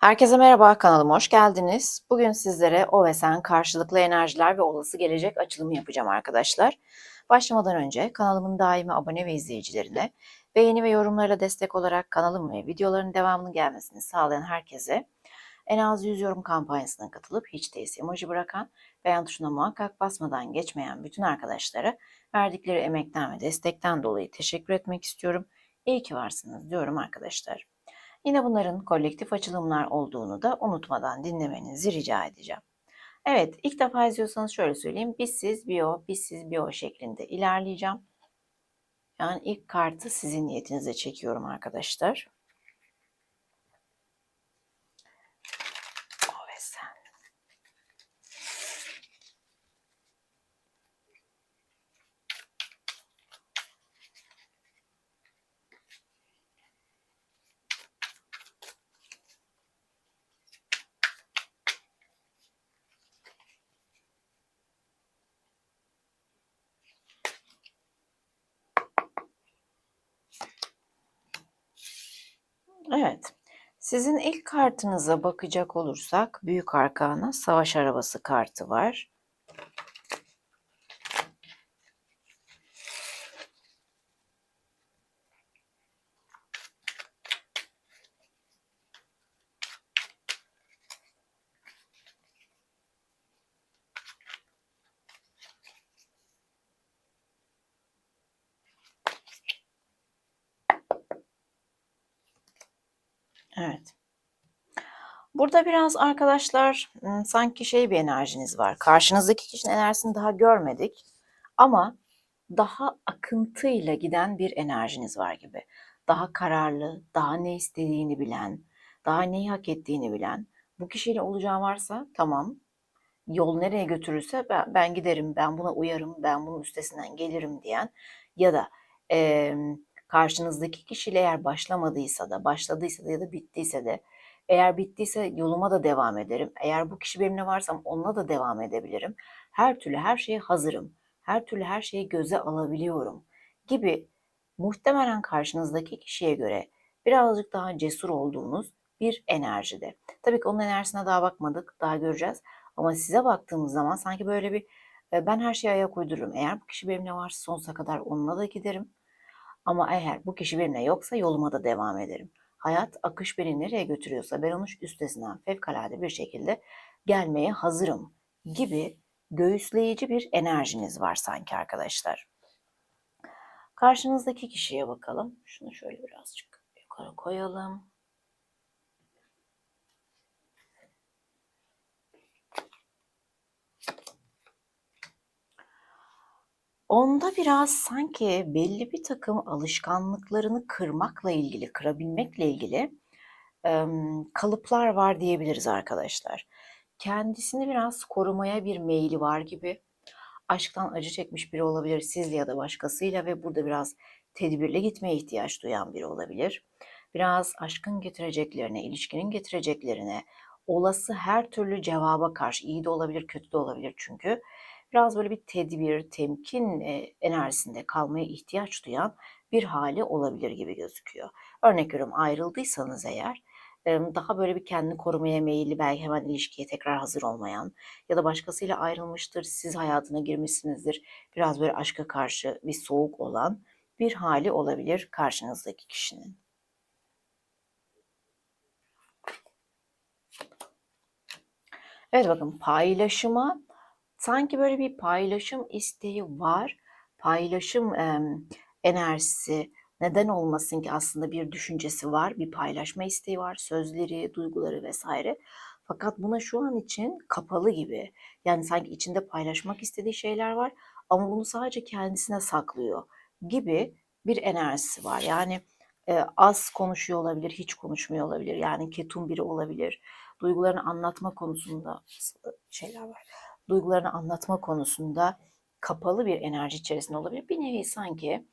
Herkese merhaba, kanalıma hoş geldiniz. Bugün sizlere o ve sen karşılıklı enerjiler ve olası gelecek açılımı yapacağım arkadaşlar. Başlamadan önce kanalımın daimi abone ve izleyicilerine beğeni ve yorumlarla destek olarak kanalım ve videoların devamlı gelmesini sağlayan herkese en az 100 yorum kampanyasına katılıp hiç değilse emoji bırakan beğen tuşuna muhakkak basmadan geçmeyen bütün arkadaşlara verdikleri emekten ve destekten dolayı teşekkür etmek istiyorum. İyi ki varsınız diyorum arkadaşlar. Yine bunların kolektif açılımlar olduğunu da unutmadan dinlemenizi rica edeceğim. Evet, ilk defa izliyorsanız şöyle söyleyeyim. Biz siz bio, biz siz bio şeklinde ilerleyeceğim. Yani ilk kartı sizin niyetinize çekiyorum arkadaşlar. O ve sen. Evet. Sizin ilk kartınıza bakacak olursak Büyük Arkana Savaş Arabası kartı var. Evet. Burada biraz arkadaşlar sanki şey bir enerjiniz var. Karşınızdaki kişinin enerjisini daha görmedik ama daha akıntıyla giden bir enerjiniz var gibi. Daha kararlı, daha ne istediğini bilen, daha neyi hak ettiğini bilen. Bu kişiyle olacağı varsa tamam. Yol nereye götürürse ben, ben giderim, ben buna uyarım, ben bunun üstesinden gelirim diyen ya da e, karşınızdaki kişiyle eğer başlamadıysa da, başladıysa da ya da bittiyse de eğer bittiyse yoluma da devam ederim. Eğer bu kişi benimle varsam onunla da devam edebilirim. Her türlü her şeye hazırım. Her türlü her şeyi göze alabiliyorum gibi muhtemelen karşınızdaki kişiye göre birazcık daha cesur olduğunuz bir enerjide. Tabii ki onun enerjisine daha bakmadık, daha göreceğiz. Ama size baktığımız zaman sanki böyle bir ben her şeye ayak uydururum. Eğer bu kişi benimle varsa sonsuza kadar onunla da giderim. Ama eğer bu kişi benimle yoksa yoluma da devam ederim. Hayat akış beni nereye götürüyorsa ben onun üstesinden fevkalade bir şekilde gelmeye hazırım gibi göğüsleyici bir enerjiniz var sanki arkadaşlar. Karşınızdaki kişiye bakalım. Şunu şöyle birazcık yukarı koyalım. Onda biraz sanki belli bir takım alışkanlıklarını kırmakla ilgili, kırabilmekle ilgili emm, kalıplar var diyebiliriz arkadaşlar. Kendisini biraz korumaya bir meyli var gibi. Aşktan acı çekmiş biri olabilir sizle ya da başkasıyla ve burada biraz tedbirli gitmeye ihtiyaç duyan biri olabilir. Biraz aşkın getireceklerine, ilişkinin getireceklerine, olası her türlü cevaba karşı iyi de olabilir, kötü de olabilir çünkü biraz böyle bir tedbir, temkin enerjisinde kalmaya ihtiyaç duyan bir hali olabilir gibi gözüküyor. Örnek veriyorum ayrıldıysanız eğer daha böyle bir kendini korumaya meyilli belki hemen ilişkiye tekrar hazır olmayan ya da başkasıyla ayrılmıştır, siz hayatına girmişsinizdir. Biraz böyle aşka karşı bir soğuk olan bir hali olabilir karşınızdaki kişinin. Evet bakın paylaşıma sanki böyle bir paylaşım isteği var. Paylaşım e, enerjisi neden olmasın ki aslında bir düşüncesi var, bir paylaşma isteği var, sözleri, duyguları vesaire. Fakat buna şu an için kapalı gibi. Yani sanki içinde paylaşmak istediği şeyler var ama bunu sadece kendisine saklıyor gibi bir enerjisi var. Yani e, az konuşuyor olabilir, hiç konuşmuyor olabilir. Yani ketum biri olabilir. Duygularını anlatma konusunda şeyler var duygularını anlatma konusunda kapalı bir enerji içerisinde olabilir. Bir nevi sanki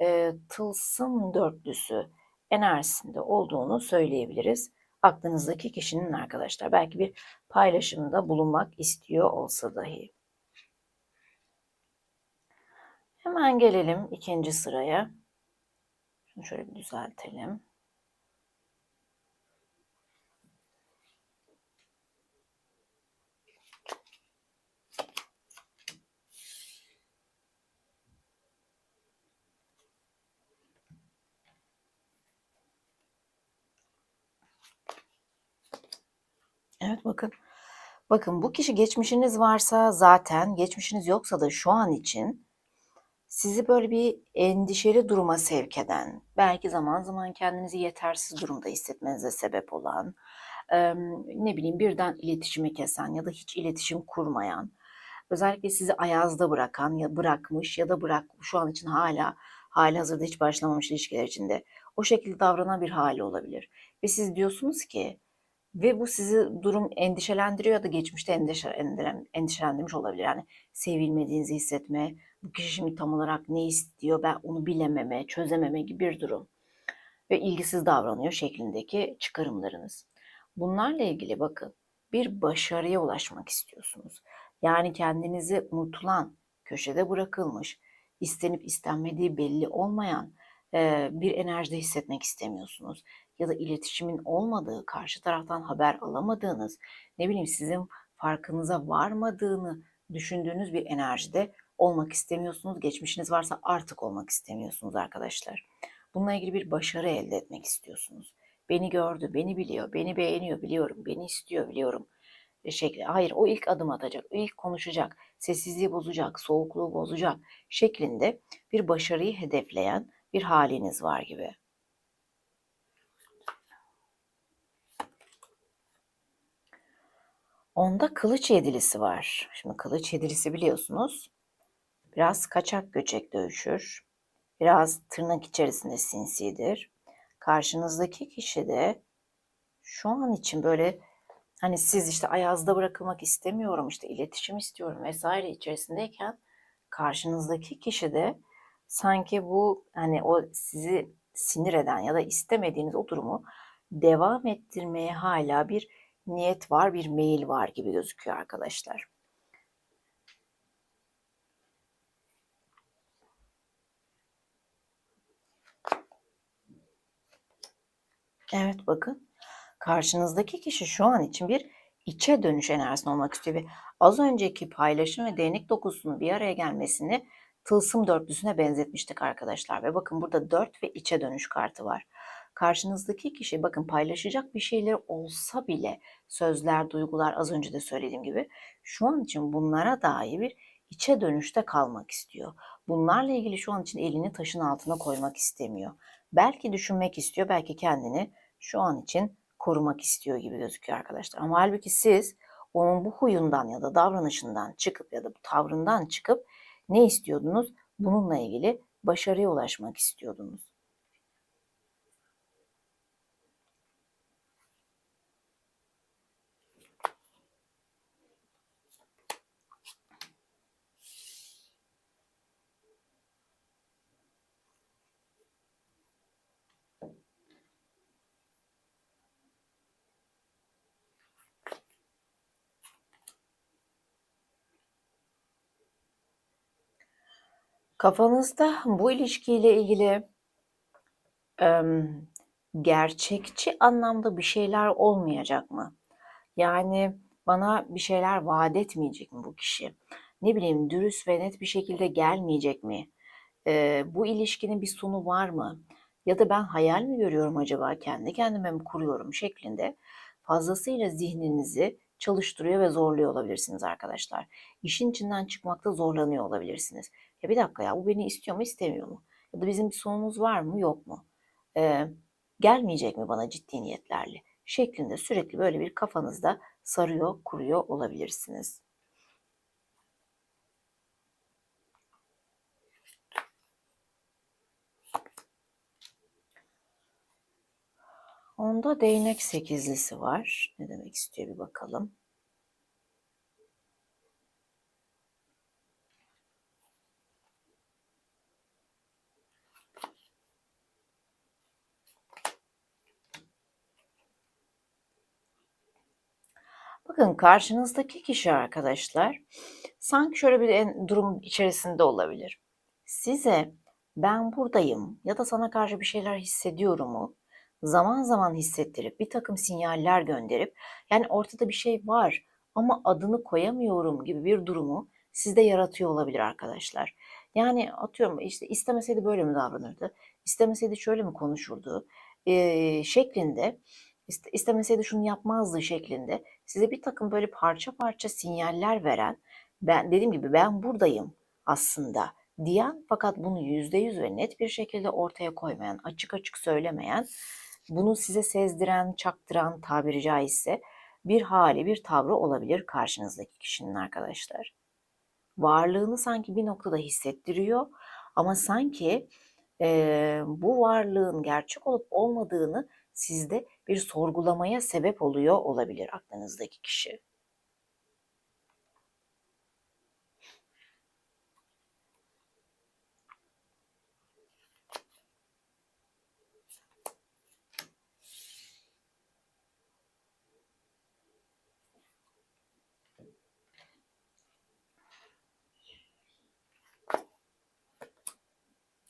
e, tılsım dörtlüsü enerjisinde olduğunu söyleyebiliriz. Aklınızdaki kişinin arkadaşlar belki bir paylaşımda bulunmak istiyor olsa dahi. Hemen gelelim ikinci sıraya. Şunu şöyle bir düzeltelim. Evet bakın. Bakın bu kişi geçmişiniz varsa zaten, geçmişiniz yoksa da şu an için sizi böyle bir endişeli duruma sevk eden, belki zaman zaman kendinizi yetersiz durumda hissetmenize sebep olan, ne bileyim birden iletişimi kesen ya da hiç iletişim kurmayan, özellikle sizi ayazda bırakan ya bırakmış ya da bırak şu an için hala hali hazırda hiç başlamamış ilişkiler içinde o şekilde davranan bir hali olabilir. Ve siz diyorsunuz ki ve bu sizi durum endişelendiriyor ya da geçmişte endişe, endişelendirmiş olabilir. Yani sevilmediğinizi hissetme, bu kişi şimdi tam olarak ne istiyor ben onu bilememe, çözememe gibi bir durum. Ve ilgisiz davranıyor şeklindeki çıkarımlarınız. Bunlarla ilgili bakın bir başarıya ulaşmak istiyorsunuz. Yani kendinizi unutulan, köşede bırakılmış, istenip istenmediği belli olmayan bir enerjide hissetmek istemiyorsunuz. Ya da iletişimin olmadığı, karşı taraftan haber alamadığınız, ne bileyim sizin farkınıza varmadığını düşündüğünüz bir enerjide olmak istemiyorsunuz. Geçmişiniz varsa artık olmak istemiyorsunuz arkadaşlar. Bununla ilgili bir başarı elde etmek istiyorsunuz. Beni gördü, beni biliyor, beni beğeniyor biliyorum, beni istiyor biliyorum şekli. Hayır o ilk adım atacak, ilk konuşacak, sessizliği bozacak, soğukluğu bozacak şeklinde bir başarıyı hedefleyen bir haliniz var gibi. Onda kılıç yedilisi var. Şimdi kılıç yedilisi biliyorsunuz biraz kaçak göçek dövüşür. Biraz tırnak içerisinde sinsidir. Karşınızdaki kişi de şu an için böyle hani siz işte ayazda bırakılmak istemiyorum, işte iletişim istiyorum vesaire içerisindeyken karşınızdaki kişi de sanki bu hani o sizi sinir eden ya da istemediğiniz o durumu devam ettirmeye hala bir niyet var, bir meyil var gibi gözüküyor arkadaşlar. Evet bakın karşınızdaki kişi şu an için bir içe dönüş enerjisinde olmak istiyor ve az önceki paylaşım ve değnek dokusunun bir araya gelmesini tılsım dörtlüsüne benzetmiştik arkadaşlar. Ve bakın burada dört ve içe dönüş kartı var. Karşınızdaki kişi bakın paylaşacak bir şeyler olsa bile sözler, duygular az önce de söylediğim gibi şu an için bunlara dair bir içe dönüşte kalmak istiyor. Bunlarla ilgili şu an için elini taşın altına koymak istemiyor. Belki düşünmek istiyor, belki kendini şu an için korumak istiyor gibi gözüküyor arkadaşlar. Ama halbuki siz onun bu huyundan ya da davranışından çıkıp ya da bu tavrından çıkıp ne istiyordunuz? Bununla ilgili başarıya ulaşmak istiyordunuz. Kafanızda bu ilişkiyle ilgili gerçekçi anlamda bir şeyler olmayacak mı? Yani bana bir şeyler vaat etmeyecek mi bu kişi? Ne bileyim dürüst ve net bir şekilde gelmeyecek mi? Eee, bu ilişkinin bir sonu var mı? Ya da ben hayal mi görüyorum acaba kendi kendime mi kuruyorum şeklinde fazlasıyla zihninizi çalıştırıyor ve zorluyor olabilirsiniz arkadaşlar. İşin içinden çıkmakta zorlanıyor olabilirsiniz. Ya bir dakika ya bu beni istiyor mu istemiyor mu? Ya da bizim bir sonumuz var mı yok mu? Ee, gelmeyecek mi bana ciddi niyetlerle? Şeklinde sürekli böyle bir kafanızda sarıyor, kuruyor olabilirsiniz. Onda değnek sekizlisi var. Ne demek istiyor bir bakalım. Bakın karşınızdaki kişi arkadaşlar sanki şöyle bir durum içerisinde olabilir. Size ben buradayım ya da sana karşı bir şeyler hissediyorumu zaman zaman hissettirip bir takım sinyaller gönderip yani ortada bir şey var ama adını koyamıyorum gibi bir durumu sizde yaratıyor olabilir arkadaşlar. Yani atıyorum işte istemeseydi böyle mi davranırdı, istemeseydi şöyle mi konuşurdu e, şeklinde İste, istemeseydi şunu yapmazdı şeklinde size bir takım böyle parça parça sinyaller veren ben dediğim gibi ben buradayım aslında diyen fakat bunu yüzde yüz ve net bir şekilde ortaya koymayan, açık açık söylemeyen, bunu size sezdiren, çaktıran tabiri caizse bir hali, bir tavrı olabilir karşınızdaki kişinin arkadaşlar. Varlığını sanki bir noktada hissettiriyor ama sanki e, bu varlığın gerçek olup olmadığını sizde bir sorgulamaya sebep oluyor olabilir aklınızdaki kişi.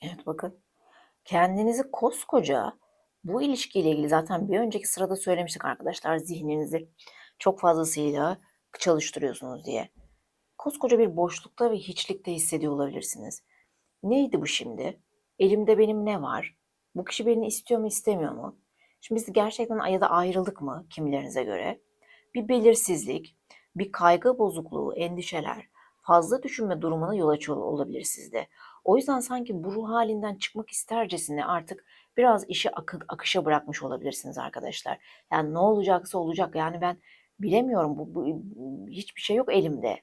Evet bakın kendinizi koskoca bu ilişkiyle ilgili zaten bir önceki sırada söylemiştik arkadaşlar zihninizi çok fazlasıyla çalıştırıyorsunuz diye. Koskoca bir boşlukta ve hiçlikte hissediyor olabilirsiniz. Neydi bu şimdi? Elimde benim ne var? Bu kişi beni istiyor mu istemiyor mu? Şimdi biz gerçekten ya da ayrılık mı kimilerinize göre? Bir belirsizlik, bir kaygı bozukluğu, endişeler, fazla düşünme durumuna yol açıyor olabilir sizde. O yüzden sanki bu ruh halinden çıkmak istercesine artık biraz işi akı, akışa bırakmış olabilirsiniz arkadaşlar. Yani ne olacaksa olacak. Yani ben bilemiyorum. Bu, bu hiçbir şey yok elimde.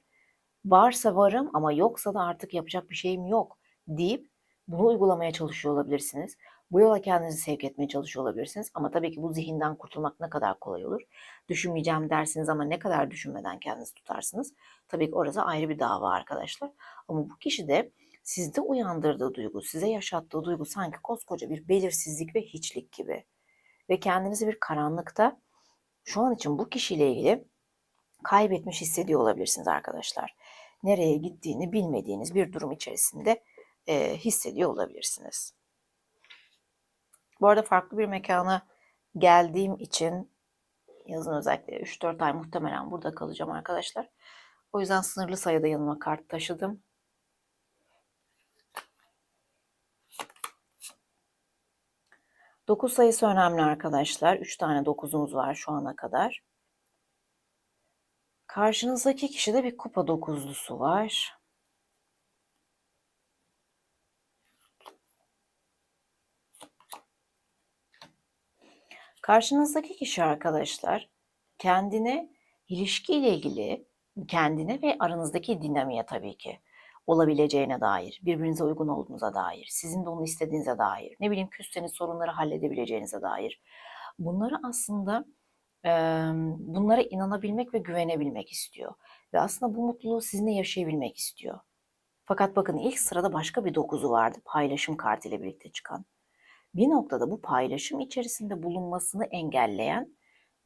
Varsa varım ama yoksa da artık yapacak bir şeyim yok deyip bunu uygulamaya çalışıyor olabilirsiniz. Bu yola kendinizi sevk etmeye çalışıyor olabilirsiniz. Ama tabii ki bu zihinden kurtulmak ne kadar kolay olur. Düşünmeyeceğim dersiniz ama ne kadar düşünmeden kendinizi tutarsınız. Tabii ki orası ayrı bir dava arkadaşlar. Ama bu kişi de sizde uyandırdığı duygu, size yaşattığı duygu sanki koskoca bir belirsizlik ve hiçlik gibi. Ve kendinizi bir karanlıkta şu an için bu kişiyle ilgili kaybetmiş hissediyor olabilirsiniz arkadaşlar. Nereye gittiğini bilmediğiniz bir durum içerisinde e, hissediyor olabilirsiniz. Bu arada farklı bir mekana geldiğim için yazın özellikle 3-4 ay muhtemelen burada kalacağım arkadaşlar. O yüzden sınırlı sayıda yanıma kart taşıdım. 9 sayısı önemli arkadaşlar. 3 tane 9'umuz var şu ana kadar. Karşınızdaki kişide bir kupa dokuzlusu var. Karşınızdaki kişi arkadaşlar kendine ilişkiyle ilgili kendine ve aranızdaki dinamiğe tabii ki olabileceğine dair, birbirinize uygun olduğunuza dair, sizin de onu istediğinize dair, ne bileyim küsseniz sorunları halledebileceğinize dair. Bunları aslında e, bunlara inanabilmek ve güvenebilmek istiyor. Ve aslında bu mutluluğu sizinle yaşayabilmek istiyor. Fakat bakın ilk sırada başka bir dokuzu vardı paylaşım kartı ile birlikte çıkan. Bir noktada bu paylaşım içerisinde bulunmasını engelleyen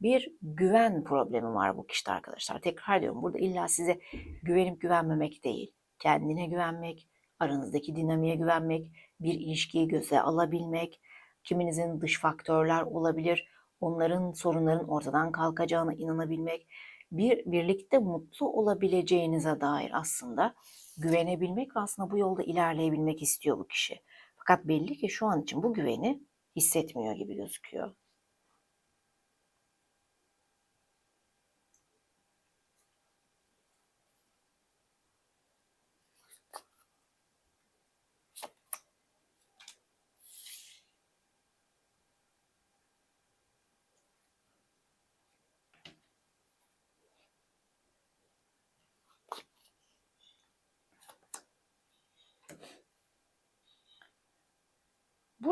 bir güven problemi var bu kişide arkadaşlar. Tekrar diyorum burada illa size güvenip güvenmemek değil kendine güvenmek, aranızdaki dinamiğe güvenmek, bir ilişkiyi göze alabilmek, kiminizin dış faktörler olabilir, onların sorunların ortadan kalkacağına inanabilmek, bir birlikte mutlu olabileceğinize dair aslında güvenebilmek ve aslında bu yolda ilerleyebilmek istiyor bu kişi. Fakat belli ki şu an için bu güveni hissetmiyor gibi gözüküyor.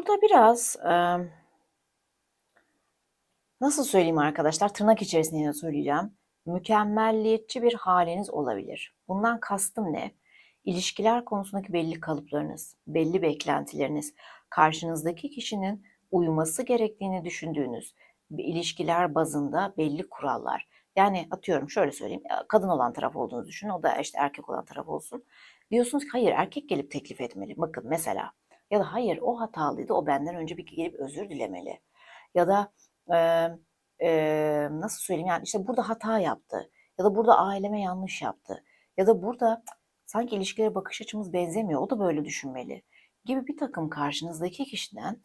Burada biraz e, nasıl söyleyeyim arkadaşlar tırnak içerisinde söyleyeceğim. Mükemmelliyetçi bir haliniz olabilir. Bundan kastım ne? İlişkiler konusundaki belli kalıplarınız, belli beklentileriniz, karşınızdaki kişinin uyması gerektiğini düşündüğünüz ilişkiler bazında belli kurallar. Yani atıyorum şöyle söyleyeyim. Kadın olan taraf olduğunu düşünün. O da işte erkek olan taraf olsun. Diyorsunuz ki hayır erkek gelip teklif etmeli. Bakın mesela ya da hayır o hatalıydı o benden önce bir gelip özür dilemeli. Ya da e, e, nasıl söyleyeyim yani işte burada hata yaptı. Ya da burada aileme yanlış yaptı. Ya da burada sanki ilişkilere bakış açımız benzemiyor. O da böyle düşünmeli. Gibi bir takım karşınızdaki kişiden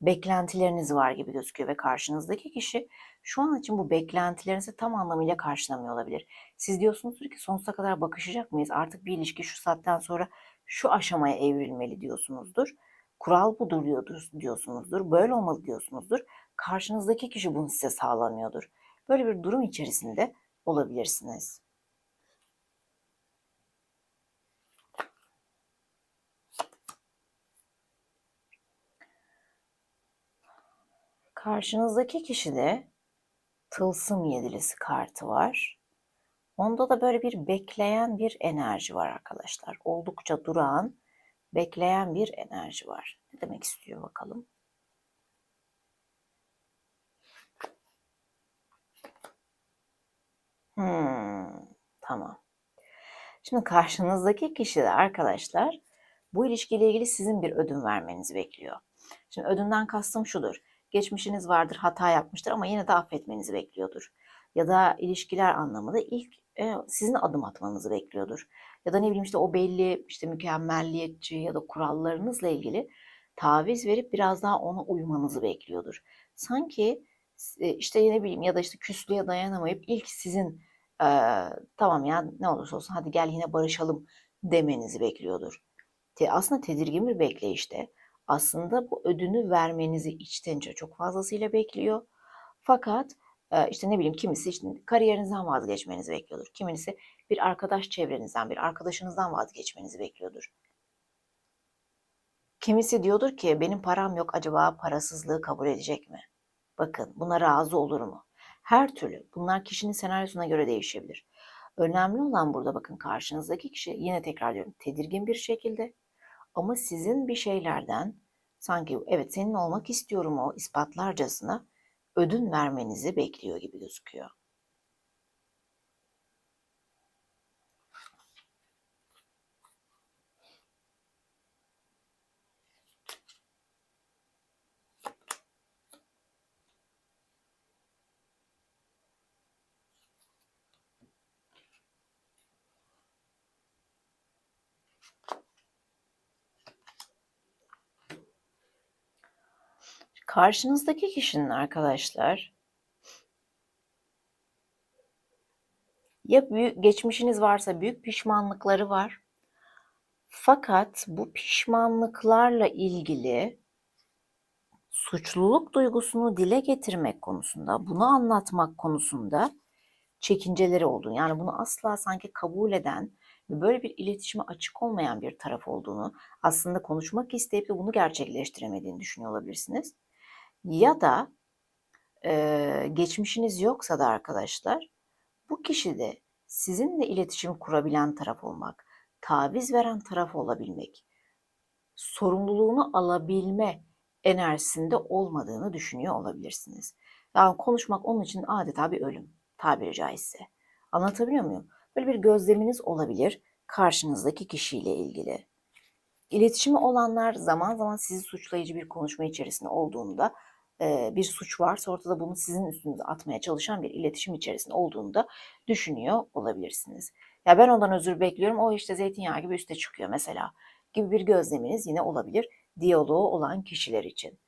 beklentileriniz var gibi gözüküyor ve karşınızdaki kişi şu an için bu beklentilerinizi tam anlamıyla karşılamıyor olabilir. Siz diyorsunuzdur ki sonsuza kadar bakışacak mıyız? Artık bir ilişki şu saatten sonra şu aşamaya evrilmeli diyorsunuzdur. Kural budur diyorsunuzdur. Böyle olmalı diyorsunuzdur. Karşınızdaki kişi bunu size sağlamıyordur. Böyle bir durum içerisinde olabilirsiniz. Karşınızdaki kişide tılsım yedilisi kartı var. Onda da böyle bir bekleyen bir enerji var arkadaşlar. Oldukça durağan, bekleyen bir enerji var. Ne demek istiyor bakalım? Hmm, tamam. Şimdi karşınızdaki kişi de arkadaşlar bu ilişkiyle ilgili sizin bir ödün vermenizi bekliyor. Şimdi ödünden kastım şudur. Geçmişiniz vardır, hata yapmıştır ama yine de affetmenizi bekliyordur. Ya da ilişkiler anlamında ilk e, sizin adım atmanızı bekliyordur. Ya da ne bileyim işte o belli işte mükemmelliyetçi ya da kurallarınızla ilgili taviz verip biraz daha ona uymanızı bekliyordur. Sanki e, işte ne bileyim ya da işte küslüğe dayanamayıp ilk sizin e, tamam ya ne olursa olsun hadi gel yine barışalım demenizi bekliyordur. Te, aslında tedirgin bir bekleyişte. Aslında bu ödünü vermenizi içten çok fazlasıyla bekliyor. Fakat işte ne bileyim kimisi işte kariyerinizden vazgeçmenizi bekliyordur. Kimisi bir arkadaş çevrenizden, bir arkadaşınızdan vazgeçmenizi bekliyordur. Kimisi diyordur ki benim param yok acaba parasızlığı kabul edecek mi? Bakın buna razı olur mu? Her türlü bunlar kişinin senaryosuna göre değişebilir. Önemli olan burada bakın karşınızdaki kişi yine tekrar diyorum tedirgin bir şekilde ama sizin bir şeylerden sanki evet senin olmak istiyorum o ispatlarcasına ödün vermenizi bekliyor gibi gözüküyor. Karşınızdaki kişinin arkadaşlar ya büyük, geçmişiniz varsa büyük pişmanlıkları var. Fakat bu pişmanlıklarla ilgili suçluluk duygusunu dile getirmek konusunda, bunu anlatmak konusunda çekinceleri olduğunu, yani bunu asla sanki kabul eden ve böyle bir iletişime açık olmayan bir taraf olduğunu, aslında konuşmak isteyip de bunu gerçekleştiremediğini düşünüyor olabilirsiniz. Ya da e, geçmişiniz yoksa da arkadaşlar bu kişi de sizinle iletişim kurabilen taraf olmak, taviz veren taraf olabilmek, sorumluluğunu alabilme enerjisinde olmadığını düşünüyor olabilirsiniz. Yani konuşmak onun için adeta bir ölüm tabiri caizse. Anlatabiliyor muyum? Böyle bir gözleminiz olabilir karşınızdaki kişiyle ilgili. İletişimi olanlar zaman zaman sizi suçlayıcı bir konuşma içerisinde olduğunda bir suç varsa ortada bunu sizin üstünüze atmaya çalışan bir iletişim içerisinde olduğunu da düşünüyor olabilirsiniz. Ya ben ondan özür bekliyorum o işte zeytinyağı gibi üste çıkıyor mesela gibi bir gözleminiz yine olabilir diyaloğu olan kişiler için.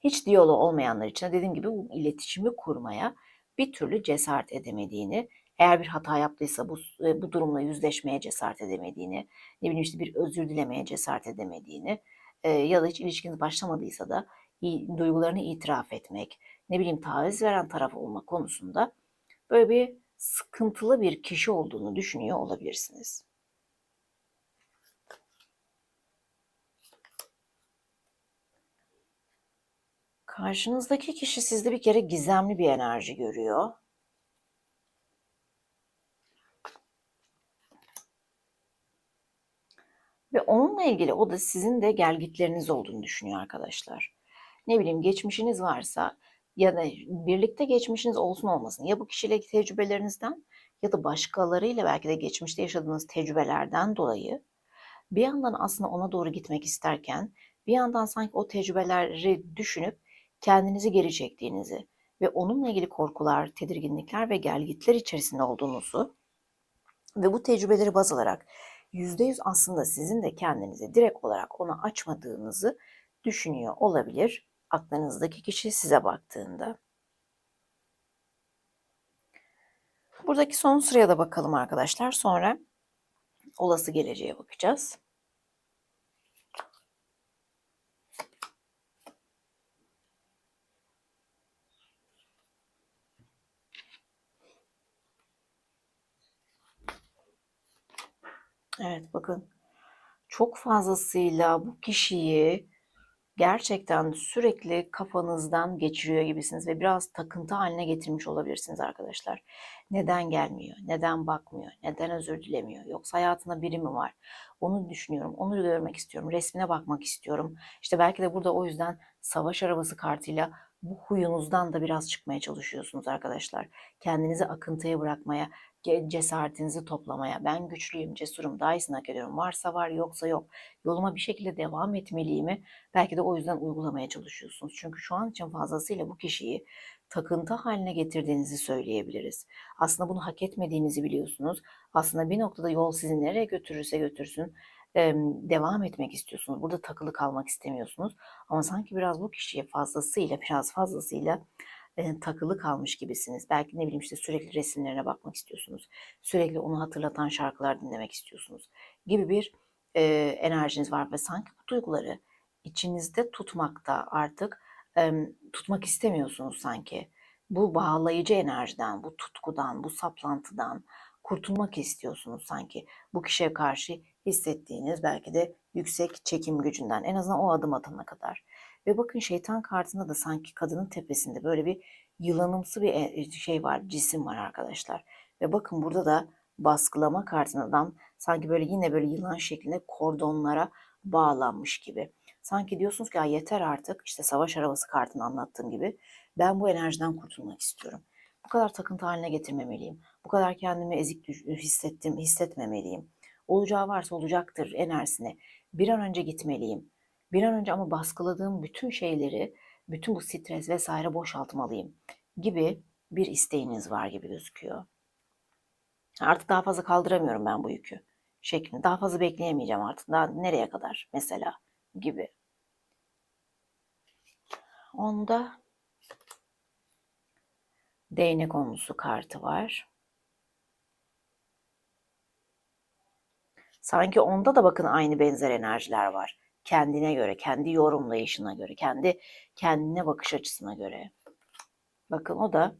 Hiç diyaloğu olmayanlar için dediğim gibi bu iletişimi kurmaya bir türlü cesaret edemediğini, eğer bir hata yaptıysa bu, bu durumla yüzleşmeye cesaret edemediğini, ne bileyim işte bir özür dilemeye cesaret edemediğini ya da hiç ilişkiniz başlamadıysa da duygularını itiraf etmek, ne bileyim taviz veren taraf olma konusunda böyle bir sıkıntılı bir kişi olduğunu düşünüyor olabilirsiniz. Karşınızdaki kişi sizde bir kere gizemli bir enerji görüyor. Ve onunla ilgili o da sizin de gelgitleriniz olduğunu düşünüyor arkadaşlar ne bileyim geçmişiniz varsa ya da birlikte geçmişiniz olsun olmasın ya bu kişiyle tecrübelerinizden ya da başkalarıyla belki de geçmişte yaşadığınız tecrübelerden dolayı bir yandan aslında ona doğru gitmek isterken bir yandan sanki o tecrübeleri düşünüp kendinizi geri çektiğinizi ve onunla ilgili korkular, tedirginlikler ve gelgitler içerisinde olduğunuzu ve bu tecrübeleri baz alarak %100 aslında sizin de kendinizi direkt olarak ona açmadığınızı düşünüyor olabilir aklınızdaki kişi size baktığında. Buradaki son sıraya da bakalım arkadaşlar. Sonra olası geleceğe bakacağız. Evet bakın çok fazlasıyla bu kişiyi gerçekten sürekli kafanızdan geçiriyor gibisiniz ve biraz takıntı haline getirmiş olabilirsiniz arkadaşlar. Neden gelmiyor? Neden bakmıyor? Neden özür dilemiyor? Yoksa hayatında biri mi var? Onu düşünüyorum. Onu görmek istiyorum. Resmine bakmak istiyorum. İşte belki de burada o yüzden savaş arabası kartıyla bu huyunuzdan da biraz çıkmaya çalışıyorsunuz arkadaşlar. Kendinizi akıntıya bırakmaya, cesaretinizi toplamaya, ben güçlüyüm, cesurum, daha iyisini hak ediyorum, varsa var yoksa yok, yoluma bir şekilde devam etmeliyimi belki de o yüzden uygulamaya çalışıyorsunuz. Çünkü şu an için fazlasıyla bu kişiyi takıntı haline getirdiğinizi söyleyebiliriz. Aslında bunu hak etmediğinizi biliyorsunuz. Aslında bir noktada yol sizi nereye götürürse götürsün devam etmek istiyorsunuz. Burada takılı kalmak istemiyorsunuz. Ama sanki biraz bu kişiye fazlasıyla, biraz fazlasıyla e, takılı kalmış gibisiniz. Belki ne bileyim işte sürekli resimlerine bakmak istiyorsunuz. Sürekli onu hatırlatan şarkılar dinlemek istiyorsunuz gibi bir e, enerjiniz var ve sanki bu duyguları içinizde tutmakta artık e, tutmak istemiyorsunuz sanki. Bu bağlayıcı enerjiden, bu tutkudan, bu saplantıdan kurtulmak istiyorsunuz sanki. Bu kişiye karşı hissettiğiniz belki de yüksek çekim gücünden en azından o adım atana kadar. Ve bakın şeytan kartında da sanki kadının tepesinde böyle bir yılanımsı bir e, şey var, cisim var arkadaşlar. Ve bakın burada da baskılama kartından sanki böyle yine böyle yılan şeklinde kordonlara bağlanmış gibi. Sanki diyorsunuz ki ya yeter artık işte savaş arabası kartını anlattığım gibi ben bu enerjiden kurtulmak istiyorum. Bu kadar takıntı haline getirmemeliyim. Bu kadar kendimi ezik hissettim, hissetmemeliyim. Olacağı varsa olacaktır enerjisine. Bir an önce gitmeliyim. Bir an önce ama baskıladığım bütün şeyleri, bütün bu stres vesaire boşaltmalıyım gibi bir isteğiniz var gibi gözüküyor. Artık daha fazla kaldıramıyorum ben bu yükü şeklinde. Daha fazla bekleyemeyeceğim artık. Daha nereye kadar mesela gibi. Onda değnek onlusu kartı var. Sanki onda da bakın aynı benzer enerjiler var. Kendine göre, kendi yorumlayışına göre, kendi kendine bakış açısına göre. Bakın o da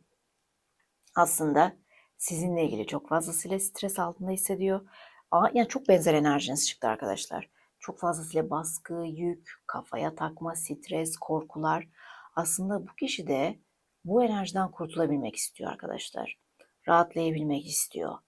aslında sizinle ilgili çok fazlasıyla stres altında hissediyor. Aa, yani çok benzer enerjiniz çıktı arkadaşlar. Çok fazlasıyla baskı, yük, kafaya takma, stres, korkular. Aslında bu kişi de bu enerjiden kurtulabilmek istiyor arkadaşlar. Rahatlayabilmek istiyor.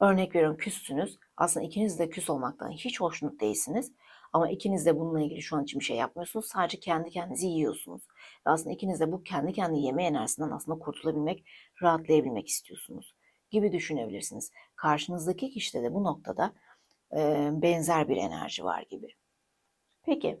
Örnek veriyorum küssünüz. Aslında ikiniz de küs olmaktan hiç hoşnut değilsiniz. Ama ikiniz de bununla ilgili şu an için bir şey yapmıyorsunuz. Sadece kendi kendinizi yiyorsunuz. Ve aslında ikiniz de bu kendi kendi yeme enerjisinden aslında kurtulabilmek, rahatlayabilmek istiyorsunuz gibi düşünebilirsiniz. Karşınızdaki kişide de bu noktada e, benzer bir enerji var gibi. Peki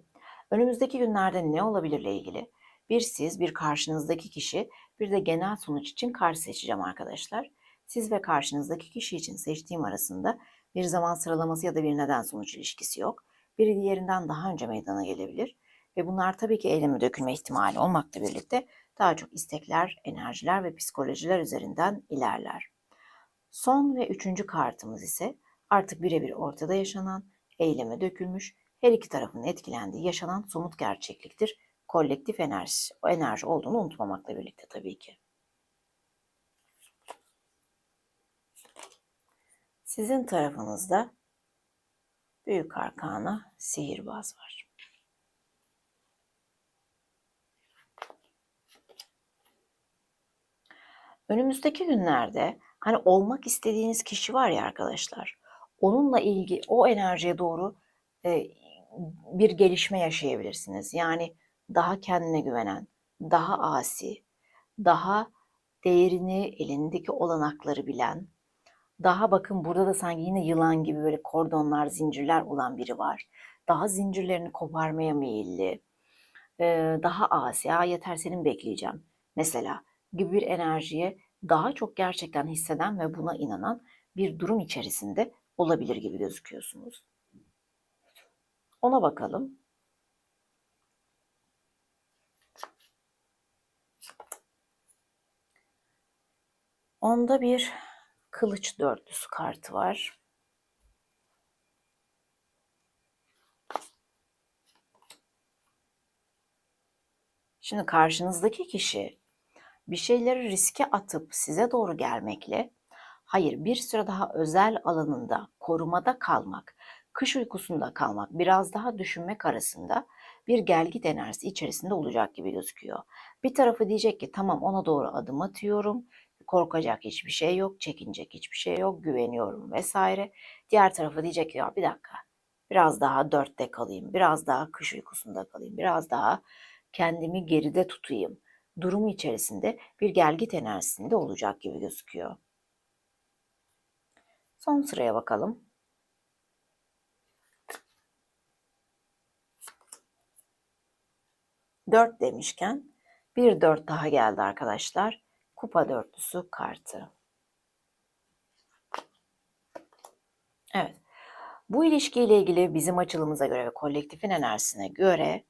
önümüzdeki günlerde ne olabilirle ilgili? Bir siz, bir karşınızdaki kişi, bir de genel sonuç için karşı seçeceğim arkadaşlar. Siz ve karşınızdaki kişi için seçtiğim arasında bir zaman sıralaması ya da bir neden sonuç ilişkisi yok. Biri diğerinden daha önce meydana gelebilir ve bunlar tabii ki eyleme dökülme ihtimali olmakla birlikte daha çok istekler, enerjiler ve psikolojiler üzerinden ilerler. Son ve üçüncü kartımız ise artık birebir ortada yaşanan, eyleme dökülmüş, her iki tarafın etkilendiği yaşanan somut gerçekliktir. Kolektif enerji, o enerji olduğunu unutmamakla birlikte tabii ki. Sizin tarafınızda büyük arkana sihirbaz var. Önümüzdeki günlerde hani olmak istediğiniz kişi var ya arkadaşlar. Onunla ilgili o enerjiye doğru e, bir gelişme yaşayabilirsiniz. Yani daha kendine güvenen, daha asi, daha değerini elindeki olanakları bilen, daha bakın burada da sanki yine yılan gibi böyle kordonlar, zincirler olan biri var. Daha zincirlerini koparmaya meyilli. Ee, daha asi, ya yeter senin bekleyeceğim mesela gibi bir enerjiye daha çok gerçekten hisseden ve buna inanan bir durum içerisinde olabilir gibi gözüküyorsunuz. Ona bakalım. Onda bir kılıç dörtlüsü kartı var. Şimdi karşınızdaki kişi bir şeyleri riske atıp size doğru gelmekle hayır bir süre daha özel alanında korumada kalmak, kış uykusunda kalmak, biraz daha düşünmek arasında bir gelgit enerjisi içerisinde olacak gibi gözüküyor. Bir tarafı diyecek ki tamam ona doğru adım atıyorum. Korkacak hiçbir şey yok, çekinecek hiçbir şey yok, güveniyorum vesaire. Diğer tarafı diyecek ki ya bir dakika biraz daha dörtte kalayım, biraz daha kış uykusunda kalayım, biraz daha kendimi geride tutayım durumu içerisinde bir gelgit enerjisinde olacak gibi gözüküyor. Son sıraya bakalım. Dört demişken bir dört daha geldi arkadaşlar. Kupa dörtlüsü kartı. Evet. Bu ilişkiyle ilgili bizim açılımıza göre ve kolektifin enerjisine göre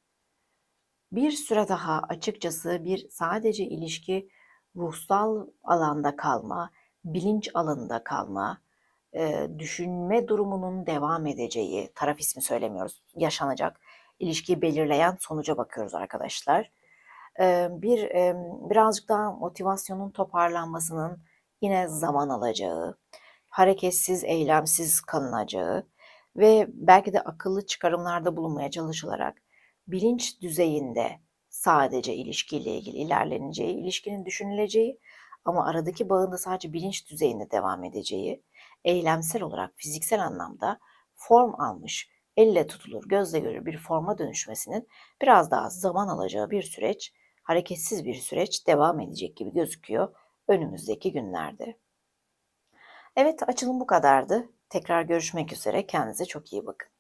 bir süre daha açıkçası bir sadece ilişki ruhsal alanda kalma, bilinç alanında kalma, e, düşünme durumunun devam edeceği, taraf ismi söylemiyoruz, yaşanacak ilişkiyi belirleyen sonuca bakıyoruz arkadaşlar. Bir birazcık daha motivasyonun toparlanmasının yine zaman alacağı, hareketsiz, eylemsiz kalınacağı ve belki de akıllı çıkarımlarda bulunmaya çalışılarak bilinç düzeyinde sadece ilişkiyle ilgili ilerleneceği, ilişkinin düşünüleceği ama aradaki bağın da sadece bilinç düzeyinde devam edeceği, eylemsel olarak fiziksel anlamda form almış, elle tutulur, gözle görülür bir forma dönüşmesinin biraz daha zaman alacağı bir süreç, hareketsiz bir süreç devam edecek gibi gözüküyor önümüzdeki günlerde. Evet açılım bu kadardı. Tekrar görüşmek üzere. Kendinize çok iyi bakın.